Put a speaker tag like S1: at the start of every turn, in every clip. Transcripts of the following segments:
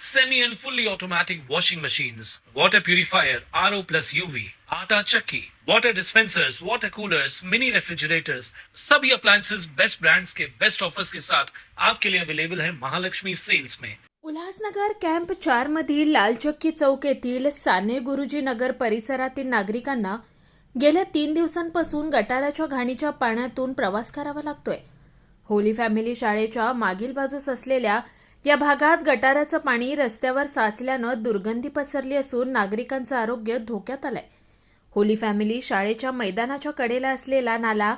S1: semi and fully automatic washing machines, water purifier, RO plus UV, आटा chakki, water dispensers, water coolers, mini refrigerators, सभी appliances. Best brands के best offers के साथ आपके लिए available है महालक्ष्मी सेल्स में
S2: उल्हासनगर कॅम्प चार मधील लालचक्की चौक येथील साने गुरुजी नगर परिसरातील नागरिकांना गेल्या तीन दिवसांपासून गटाराच्या घाणीच्या पाण्यातून प्रवास करावा लागतोय. होली फॅमिली शाळेच्या मागील बाजूस असलेल्या या भागात गटाराचं पाणी रस्त्यावर साचल्यानं दुर्गंधी पसरली असून नागरिकांचं आरोग्य धोक्यात आलंय. होली फॅमिली शाळेच्या मैदानाच्या कडेला असलेला नाला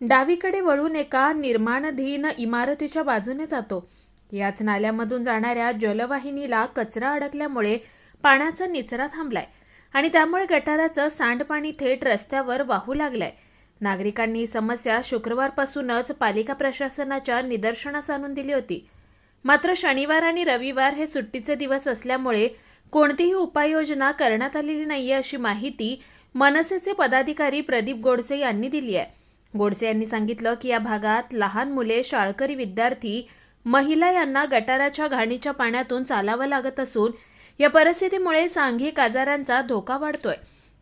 S2: डावीकडे वळून एका निर्माणाधीन इमारतीच्या बाजूने जातो. याच नाल्यामधून जाणाऱ्या जलवाहिनीला कचरा अडकल्यामुळे पाण्याचा निचरा थांबलाय आणि त्यामुळे गटाराचं सांडपाणी थेट रस्त्यावर वाहू लागलंय. नागरिकांनी समस्या शुक्रवारपासूनच पालिका प्रशासनाच्या निदर्शनास आणून दिली होती. मात्र शनिवार आणि रविवार हे सुट्टीचे दिवस असल्यामुळे कोणतीही उपाययोजना करण्यात आलेली नाहीये अशी माहिती मनसेचे पदाधिकारी प्रदीप गोडसे यांनी दिली आहे. गोडसे यांनी सांगितलं की या भागात लहान मुले शाळकरी विद्यार्थी महिला यांना गटाराच्या घाणीच्या पाण्यातून चालावं लागत असून या परिस्थितीमुळे सांघिक आजारांचा धोका वाढतोय.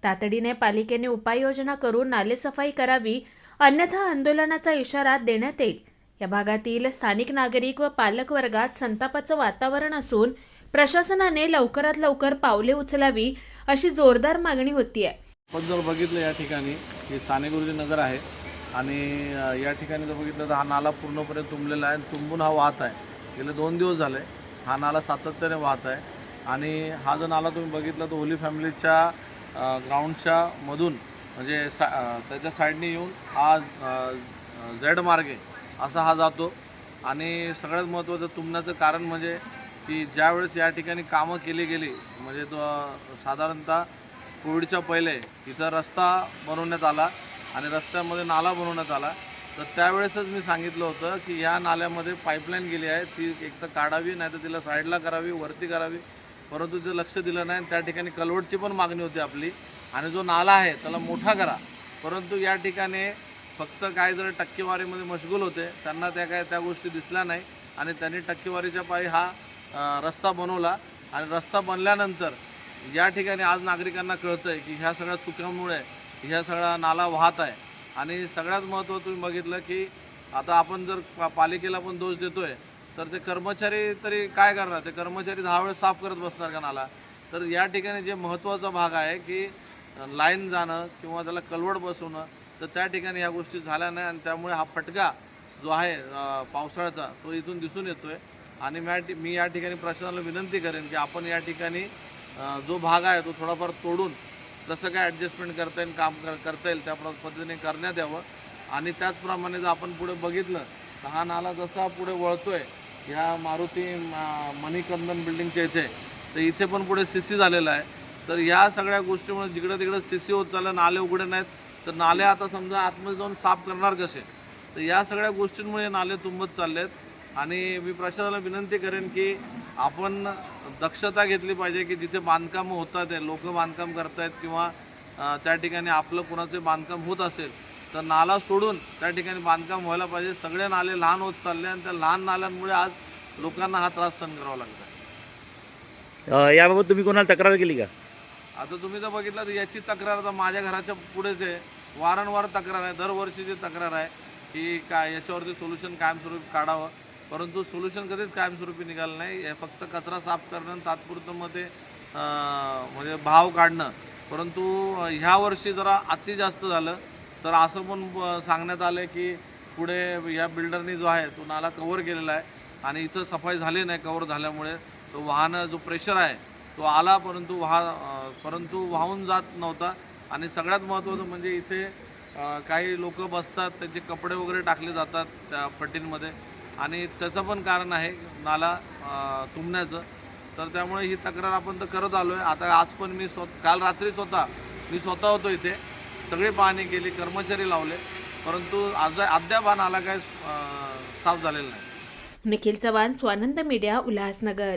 S2: तातडीने पालिकेने उपाययोजना करून नालेसफाई करावी अन्यथा आंदोलनाचा इशारा देण्यात येईल. या भागातील स्थानिक नागरिक व पालक वर्गात संतापाचं वातावरण असून प्रशासनाने लवकरात लवकर पावले उचलावी अशी जोरदार मागणी होती आहे
S3: पण जर बघितलं या ठिकाणी हे साने गुरुजी नगर आहे आणि या ठिकाणी जर बघितलं तर हा नाला पूर्णपणे तुंबलेला आहे आणि तुंबून हा वाहत आहे. गेले दोन दिवस झाले हा नाला सातत्याने वाहत आहे आणि हा जो नाला तुम्ही बघितला तो होली फॅमिलीच्या ग्राउंडच्या मधून म्हणजे सा त्याच्या साईडने येऊन हा झेड मार्गे असा हा जातो. आणि सगळ्यात महत्त्वाचं तुंबण्याचं कारण म्हणजे की ज्यावेळेस या ठिकाणी कामं केली गेली म्हणजे तो साधारणतः कोविडच्या पहिले तिथं रस्ता बनवण्यात आला आणि रस्त्यामध्ये नाला बनवण्यात आला. तर त्यावेळेसच मी सांगितलं होतं की ह्या नाल्यामध्ये पाईपलाईन गेली आहे ती एक तर काढावी नाही तर तिला साईडला करावी वरती करावी. परंतु ते लक्ष दिलं नाही त्या ठिकाणी कलवटची पण मागणी होती आपली. आणि जो नाला आहे त्याला मोठा करा. परंतु या ठिकाणी फक्त काय जर टक्केवारीमध्ये मशगूल होते त्यांना त्या काय त्या गोष्टी दिसल्या नाही. आणि त्यांनी टक्केवारीच्या पायी हा रस्ता बनवला. आणि रस्ता बनल्यानंतर या ठिकाणी आज नागरिकांना कळतं आहे की ह्या सगळ्या चुकांमुळे ह्या सगळा नाला वाहत आहे. आणि सगळ्यात महत्त्वाचं तुम्ही बघितलं की आता आपण जर पा पालिकेला पण दोष देतो आहे तर ते कर्मचारी तरी काय करणार? ते कर्मचारी दहा वेळेस साफ करत बसणार का नाला? तर या ठिकाणी जे महत्त्वाचा भाग आहे की लाईन जाणं किंवा त्याला कलवड बसवणं तर त्या ठिकाणी ह्या गोष्टी झाल्या नाही आणि त्यामुळे हा फटका जो आहे पावसाळ्याचा तो इथून दिसून येतो आहे आणि मी या मी या ठिकाणी प्रशासनाला विनंती करेन की आपण या ठिकाणी जो भाग आहे तो थोडाफार तोडून जसं काय ॲडजस्टमेंट करता येईल काम कर करता येईल त्या पद्धतीने करण्यात यावं. आणि त्याचप्रमाणे जर आपण पुढे बघितलं तर हा नाला जसा पुढे वळतो आहे ह्या मारुती मणिकंदन बिल्डिंगच्या इथे तर इथे पण पुढे सी सी झालेला आहे. तर या सगळ्या गोष्टीमुळे जिकडं तिकडं सी सी होत चाललं नाले उघडे नाहीत. तर नाले आता समजा आतमध्ये जाऊन साफ करणार कसे? तर या सगळ्या गोष्टींमुळे नाले तुंबत चालले आहेत आणि मी प्रशासनाला विनंती करेन की आपण दक्षता घेतली पाहिजे की जिथे बांधकामं होतात आहे लोक बांधकाम करतायत किंवा त्या ठिकाणी आपलं कुणाचे बांधकाम होत असेल तर नाला सोडून त्या ठिकाणी बांधकाम व्हायला पाहिजे. सगळे नाले लहान होत चालले आणि त्या लहान नाल्यांमुळे आज लोकांना हा त्रास सहन करावा लागतो
S4: आहे याबाबत तुम्ही कोणाला तक्रार केली का?
S3: आता तुम्ही जर बघितलं तर याची तक्रार आता माझ्या घराच्या पुढेच आहे. वारंवार तक्रार आहे. दरवर्षीची तक्रार आहे की काय याच्यावरती सोल्युशन कायमस्वरूपी काढावं. परंतु सोल्युशन कधीच कायमस्वरूपी निघालं नाही. हे फक्त कचरा साफ करणं तात्पुरतं मग ते म्हणजे भाव काढणं. परंतु ह्या वर्षी जरा अति जास्त झालं. तर असं पण सांगण्यात आलं की पुढे या बिल्डरनी जो आहे तो नाला कव्हर केलेला आहे. आणि इथं सफाई झाली नाही कव्हर झाल्यामुळे तो वाहनं जो प्रेशर आहे तो आला परंतु वाहा परंतु वाहून जात नव्हता. आणि सगळ्यात महत्त्वाचं म्हणजे इथे काही लोक बसतात त्यांचे कपडे वगैरे टाकले जातात त्या पट्टींमध्ये आणि त्याचं पण कारण आहे नाला तुंबण्याचं. तर त्यामुळे ही तक्रार आपण तर करत आलो आहे आता आज पण मी स्व काल रात्री स्वतः मी स्वतः होतो इथे. सगळी पाहणी केली कर्मचारी लावले. परंतु आज अद्याप हा नाला काय साफ झालेला नाही.
S2: निखिल चव्हाण स्वानंद मीडिया उल्हासनगर.